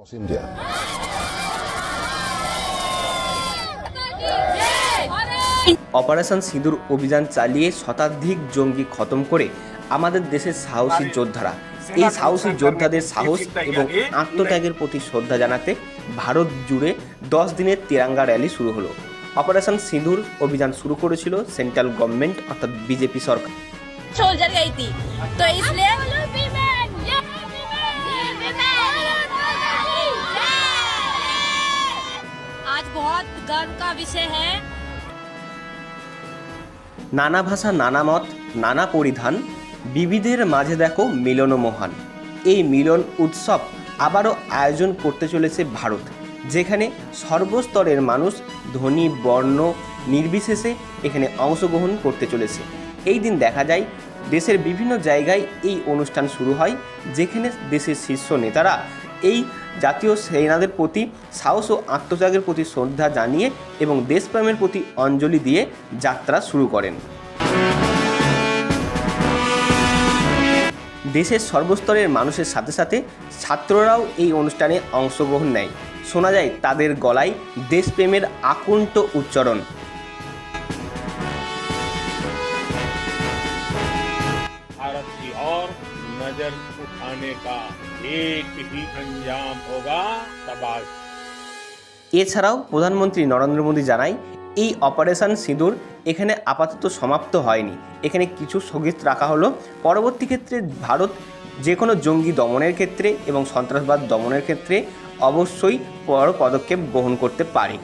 across India. Operation সিঁদুর অভিযান চালিয়ে শতাধিক জঙ্গি খতম করে আমাদের দেশের সাহসী যোদ্ধারা এই সাহসী যোদ্ধাদের সাহস এবং আত্মত্যাগের প্রতি শ্রদ্ধা জানাতে ভারত জুড়ে দশ দিনের তিরাঙ্গা র্যালি শুরু হলো অপারেশন সিঁদুর অভিযান শুরু করেছিল সেন্ট্রাল গভর্নমেন্ট অর্থাৎ বিজেপি সরকার सोल्जर गई थी तो इसलिए आज बहुत गर्व का विषय है নানা ভাষা নানা মত নানা পরিধান বিবিধের মাঝে দেখো মিলন মহান এই মিলন উৎসব আবারও আয়োজন করতে চলেছে ভারত যেখানে সর্বস্তরের মানুষ ধনী বর্ণ নির্বিশেষে এখানে অংশগ্রহণ করতে চলেছে এই দিন দেখা যায় দেশের বিভিন্ন জায়গায় এই অনুষ্ঠান শুরু হয় যেখানে দেশের শীর্ষ নেতারা এই জাতীয় সেনাদের প্রতি সাহস ও আত্মত্যাগের প্রতি শ্রদ্ধা জানিয়ে এবং দেশপ্রেমের প্রতি অঞ্জলি দিয়ে যাত্রা শুরু করেন দেশের সর্বস্তরের মানুষের সাথে সাথে ছাত্ররাও এই অনুষ্ঠানে অংশগ্রহণ নেয় শোনা যায় তাদের গলায় দেশপ্রেমের আকুণ্ঠ উচ্চারণ भारत की ओर नजर उठाने का एक ही अंजाम होगा तबाश এছাড়াও প্রধানমন্ত্রী নরেন্দ্র মোদী জানায় এই অপারেশন সিঁদুর এখানে আপাতত সমাপ্ত হয়নি এখানে কিছু স্থগিত রাখা হলো পরবর্তী ক্ষেত্রে ভারত যে কোনো জঙ্গি দমনের ক্ষেত্রে এবং সন্ত্রাসবাদ দমনের ক্ষেত্রে অবশ্যই বড় পদক্ষেপ গ্রহণ করতে পারে